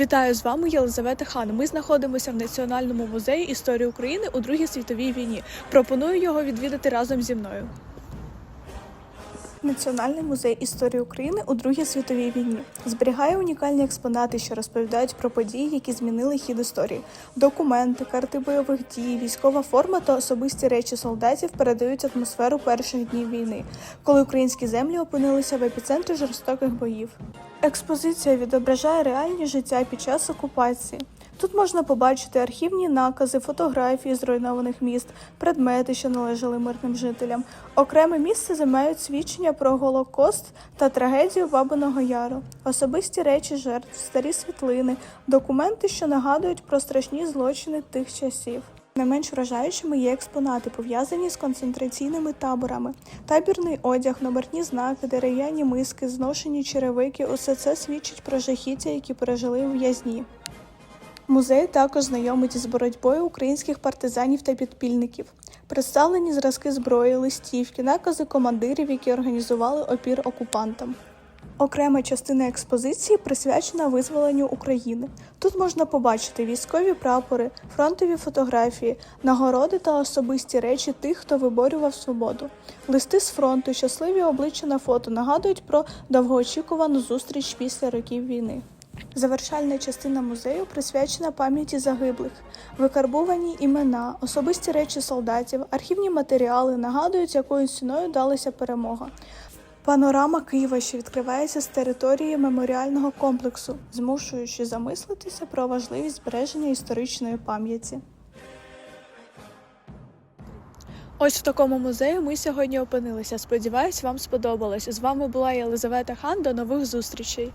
Вітаю з вами Єлизавета Хан. Ми знаходимося в Національному музеї історії України у Другій світовій війні. Пропоную його відвідати разом зі мною. Національний музей історії України у Другій світовій війні зберігає унікальні експонати, що розповідають про події, які змінили хід історії. Документи, карти бойових дій, військова форма та особисті речі солдатів передають атмосферу перших днів війни, коли українські землі опинилися в епіцентрі жорстоких боїв. Експозиція відображає реальні життя під час окупації. Тут можна побачити архівні накази, фотографії зруйнованих міст, предмети, що належали мирним жителям. Окреме місце займають свідчення про Голокост та трагедію Бабиного Яру, особисті речі жертв, старі світлини, документи, що нагадують про страшні злочини тих часів. Не менш вражаючими є експонати, пов'язані з концентраційними таборами. Табірний одяг, номерні знаки, дерев'яні миски, зношені черевики усе це свідчить про жахіття, які пережили в'язні. Музей також знайомить із боротьбою українських партизанів та підпільників. Представлені зразки зброї, листівки, накази командирів, які організували опір окупантам. Окрема частина експозиції присвячена визволенню України. Тут можна побачити військові прапори, фронтові фотографії, нагороди та особисті речі тих, хто виборював свободу. Листи з фронту, щасливі обличчя на фото нагадують про довгоочікувану зустріч після років війни. Завершальна частина музею присвячена пам'яті загиблих. Викарбовані імена, особисті речі солдатів, архівні матеріали нагадують, якою ціною далася перемога. Панорама Києва, що відкривається з території меморіального комплексу, змушуючи замислитися про важливість збереження історичної пам'яті. Ось в такому музеї ми сьогодні опинилися. Сподіваюсь, вам сподобалось. З вами була Єлизавета Хан. До нових зустрічей.